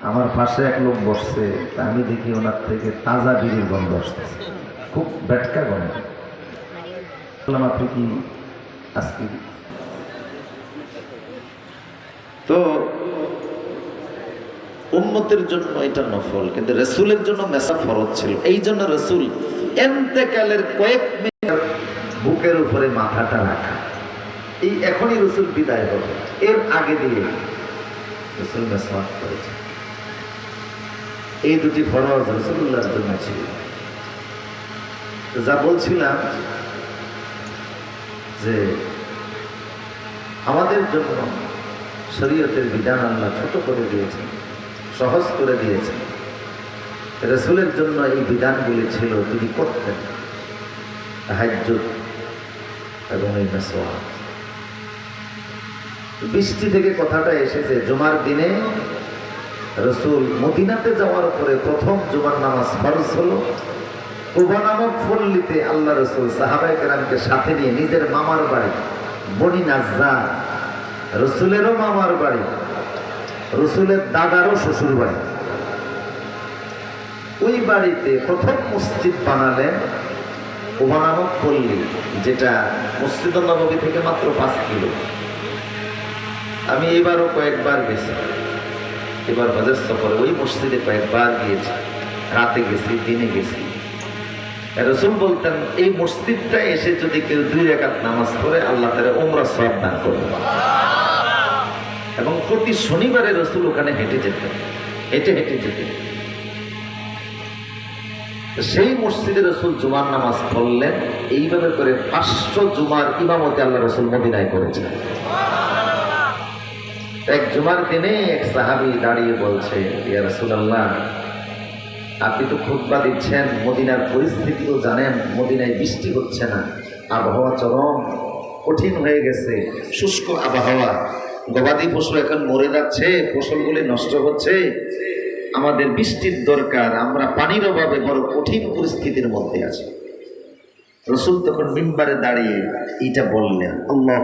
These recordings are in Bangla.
আমার পাশে এক লোক বসছে, তা আমি দেখি ওনার থেকে তাজা বিড়ির গন্ধ আসতেছে। খুব ব্যাটকা গন্ধ। আপনি কি আজকে তো উন্মতের জন্য এটা নফল, কিন্তু রসুলের জন্য মেসা ফরজ ছিল। এই জন্য রসুল এন্তেকালের কয়েক মিনিট বুকের উপরে মাথাটা রাখা। এই এখনই রসুল বিদায় হবে। এর আগে দিয়ে রসুল মেসওয়াক করেছে এই দুটি ফরজ রসুল্লাহর জন্য ছিল। যা বলছিলাম যে আমাদের জন্য শরীয়তের বিধান আল্লাহ ছোট করে দিয়েছেন, সহজ করে দিয়েছেন। রসুলের জন্য এই বিধানগুলি ছিল তিনি করতেন। তাহাজ্জুদ এবং এই মেসোয়া বৃষ্টি থেকে কথাটা এসেছে, জুমার দিনে রসুল মদিনাতে যাওয়ার পরে প্রথম জুমার নামাজ ফরজ হলো। কুবা নামক ফল্লিতে আল্লাহ রসুল সাহাবাই কেরামকে সাথে নিয়ে নিজের মামার বাড়ি, বনি নাজ্জা রসুলেরও মামার বাড়ি, রসুলের দাদারও শ্বশুর বাড়ি। ওই বাড়িতে প্রথম মসজিদ বানালেন কুবা পল্লী, যেটা মসজিদ নবী থেকে মাত্র পাঁচ কিলো। আমি এবারও কয়েকবার গেছি। এবার বাজার সফরে ওই মসজিদে কয়েকবার গিয়েছি। রাতে গেছি, দিনে গেছি। রসুল বলতেন, এই মসজিদটা এসে যদি কেউ দুই রেখাত নামাজ পড়ে, আল্লাহ তারা ওমরা সব দান করবে। এবং প্রতি শনিবারে রসুল ওখানে হেঁটে যেতেন, হেঁটে হেঁটে যেতেন। সেই মসজিদে রসুল জুমার নামাজ পড়লেন। এইভাবে করে পাঁচশো জুমার ইমামতে আল্লাহ রসুল মদিনায় করেছেন। এক জুমার দিনে এক সাহাবি দাঁড়িয়ে বলছে আপনি তো খুতবা দিচ্ছেন, মদিনার পরিস্থিতিও জানেন, মদিনায় বৃষ্টি হচ্ছে না, আবহাওয়া চরম, কঠিন হয়ে গেছে, শুষ্ক আবহাওয়া, গবাদি পশু এখন মরে যাচ্ছে, ফসলগুলি নষ্ট হচ্ছে, আমাদের বৃষ্টির দরকার, আমরা পানির অভাবে বড় কঠিন পরিস্থিতির মধ্যে আছি। রসুল তখন মিম্বারে দাঁড়িয়ে এইটা বললেন আল্লাহ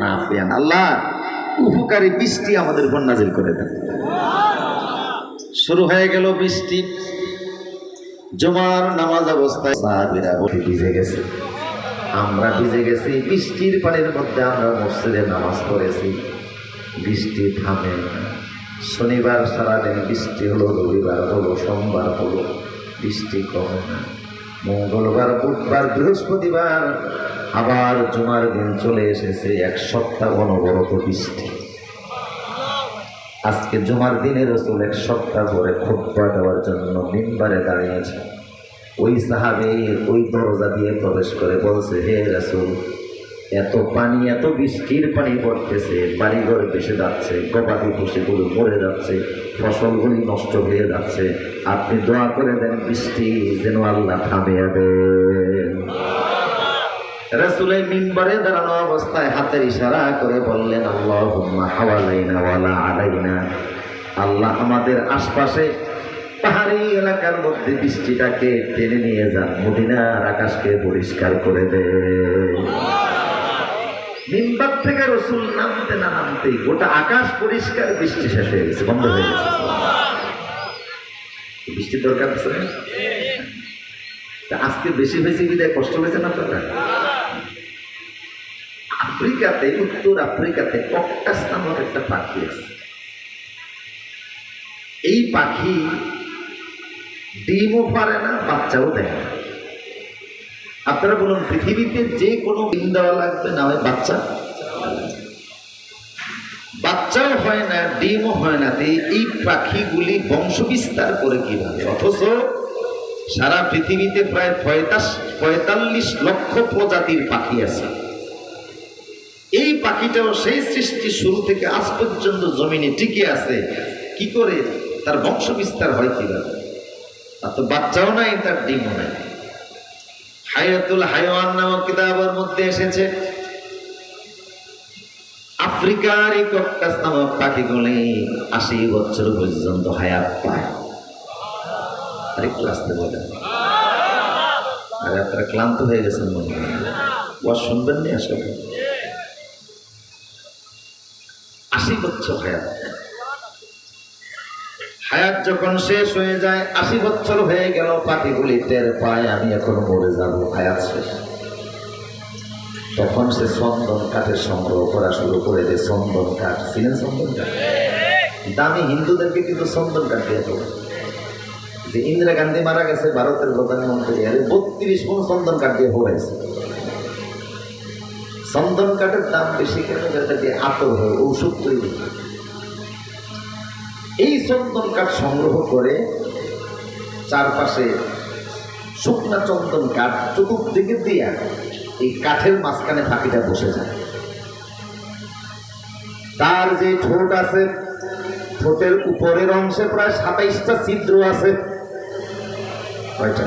না আল্লাহ উপকারী বৃষ্টি আমাদের উপর নাজিল করে দেন শুরু হয়ে গেল বৃষ্টি। জমার নামাজ অবস্থায় ভিজে গেছে। আমরা ভিজে গেছি, বৃষ্টির পানির মধ্যে আমরা মসজিদে নামাজ পড়েছি। বৃষ্টি থামে শনিবার সারাদিন বৃষ্টি হলো, রবিবার হলো, সোমবার হলো, বৃষ্টি কমে না। মঙ্গলবার, বুধবার, বৃহস্পতিবার আবার জুমার দিন চলে এসেছে এক সপ্তাহ অনবরত বৃষ্টি। আজকে জুমার দিনে রসুল এক সপ্তাহ পরে খুব্বা দেওয়ার জন্য মিম্বারে দাঁড়িয়েছে ওই সাহাবে ওই দরজা দিয়ে প্রবেশ করে বলছে, হে রসুল, এত পানি, এত বৃষ্টির পানি পড়তেছে, বাড়িঘর ভেসে যাচ্ছে, গবাদি পশুগুলো মরে যাচ্ছে, ফসলগুলি নষ্ট হয়ে যাচ্ছে। আপনি দোয়া করে দেন বৃষ্টি যেন আল্লাহ থামিয়ে দেন। রাসূলের মিম্বারে দাঁড়ানো অবস্থায় হাতের ইশারা করে বললেন আলাইনা। আল্লাহ আমাদের আশপাশে পাহাড়ি এলাকার মধ্যে বৃষ্টিটাকে টেনে নিয়ে যান, মদিনার আকাশকে পরিষ্কার করে দে মিম্বার থেকে রসুল নামতে না নামতেই গোটা আকাশ পরিষ্কার, বৃষ্টি শেষ হয়ে গেছে, বন্ধ হয়ে গেছে। বৃষ্টির দরকার আজকে বেশি বেশি বিদায় কষ্ট হয়েছে না আপনারা? আফ্রিকাতে, উত্তর আফ্রিকাতে ককটাস নামক একটা পাখি আছে। এই পাখি ডিমও পারে না, বাচ্চাও দেয় না। আপনারা বলুন, পৃথিবীতে যে কোনো ডিম দেওয়া লাগবে না হয় বাচ্চা? বাচ্চাও হয় না, ডিমও হয় না। এই পাখিগুলি বংশ বিস্তার করে কীভাবে? অথচ সারা পৃথিবীতে প্রায় পঁয়তাল্লিশ লক্ষ প্রজাতির পাখি আছে। পাখিটাও সেই সৃষ্টি শুরু থেকে আজ পর্যন্ত জমিনে টিকে আছে। কি করে তার বংশ বিস্তার হয় কীভাবে? তার তো বাচ্চাও নাই, তার ডিমও নাই। হায়াতুল হায়ওয়ান নামক কিতাবের মধ্যে এসেছে। আফ্রিকার এই কক্টাস নামক পাখিগুলি আশি বছর পর্যন্ত হায়াত পায়। আর আপনারা ক্লান্ত হয়ে গেছেন মনে হয়। শুনবেন নি আসলে? বছর হায়াত। হায়াত যখন শেষ হয়ে যায়, আশি বছর হয়ে গেল, পাখিগুলি টের পায়, আমি এখন মরে যাব, হায়াত শেষ। তখন সে চন্দন কাঠের সংগ্রহ করা শুরু করে দেয়, চন্দন কাঠ। ছিলেন চন্দন কাঠ? দামি হিন্দুদেরকে কিন্তু চন্দন কাঠ দিয়ে দেবে যে ইন্দিরা গান্ধী মারা গেছে, ভারতের প্রধানমন্ত্রী, আরে বত্রিশ মন চন্দন কাঠ দিয়ে হয়েছে চন্দন কাঠের দাম বেশি কেন? যাতে দিয়ে আতর হয়, ঔষধ তৈরি হয়। এই চন্দন কাঠ সংগ্রহ করে চারপাশে শুকনা চন্দন কাঠ চতুর্দিকে দিয়া এই কাঠের মাঝখানে পাখিটা বসে যায়। তার যে ঠোঁট আছে, ঠোঁটের উপরের অংশে প্রায় সাতাইশটা ছিদ্র আছে। কয়টা?